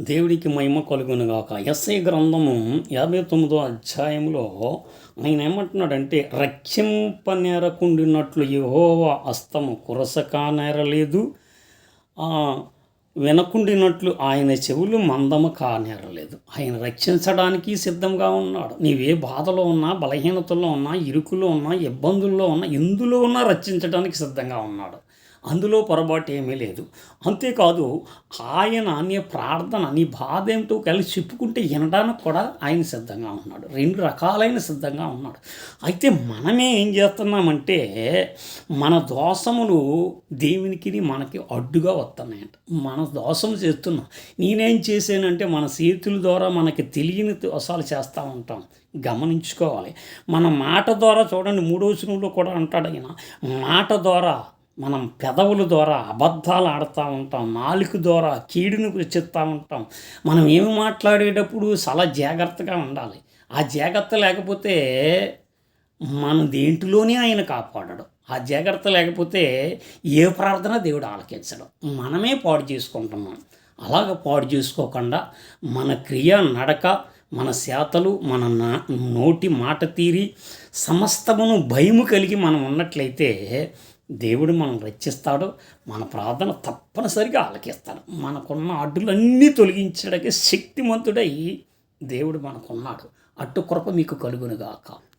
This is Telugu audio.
దేవుడికి మహిమ కలుగునుగాక ఎస్ఐ గ్రంథము యాభై తొమ్మిదో అధ్యాయంలో ఆయన ఏమంటున్నాడంటే రక్షింపనేరకుండినట్లు యెహోవా హస్తము కురసక నేరలేదు. వినకుండినట్లు ఆయన చెవులు మందము కానేరలేదు ఆయన రక్షించడానికి సిద్ధంగా ఉన్నాడు. నీవే బాధలో ఉన్నా బలహీనతల్లో ఉన్నా ఇరుకులో ఉన్నా ఇబ్బందుల్లో ఉన్నా ఎందులో ఉన్నా రక్షించడానికి సిద్ధంగా ఉన్నాడు. అందులో పొరపాటు ఏమీ లేదు. అంతేకాదు ఆయన నీ ప్రార్థన నీ బాధ ఏమిటో కలిసి చెప్పుకుంటే వినడానికి కూడా ఆయన సిద్ధంగా ఉన్నాడు. రెండు రకాలైన సిద్ధంగా ఉన్నాడు. అయితే మనమే ఏం చేస్తున్నామంటే మన దోషములు దేవునికి మనకి అడ్డుగా వస్తున్నాయంట. మన దోషం చేస్తున్నాం. నేనేం చేశానంటే మన చేతుల ద్వారా మనకి తెలియని దోషాలు చేస్తూ ఉంటాం. గమనించుకోవాలి. మన మాట ద్వారా చూడండి మూడో వచనంలో కూడా అంటాడు ఆయన మాట ద్వారా మనం పెదవుల ద్వారా అబద్ధాలు ఆడుతూ ఉంటాం నాలుగు ద్వారా కీడును చెప్తూ ఉంటాం. మనం ఏమి మాట్లాడేటప్పుడు చాలా జాగ్రత్తగా ఉండాలి. ఆ జాగ్రత్త లేకపోతే మన దేంట్లోనే ఆయన కాపాడడం. ఆ జాగ్రత్త లేకపోతే ఏ ప్రార్థన దేవుడు ఆలకించడం. మనమే పాడు చేసుకుంటున్నాం. అలాగ పాడు చేసుకోకుండా మన క్రియ నడక మన శాతలు మన నా నోటి మాట తీరి సమస్తమును భయము కలిగి మనం ఉన్నట్లయితే దేవుడు మనం రక్షిస్తాడు మన ప్రార్థన తప్పనిసరిగా ఆలకిస్తాడు. మనకున్న అడ్డులన్నీ తొలగించడానికి శక్తిమంతుడై దేవుడు మనకున్నాడు. అట్టు కృప మీకు కలుగునుగాక.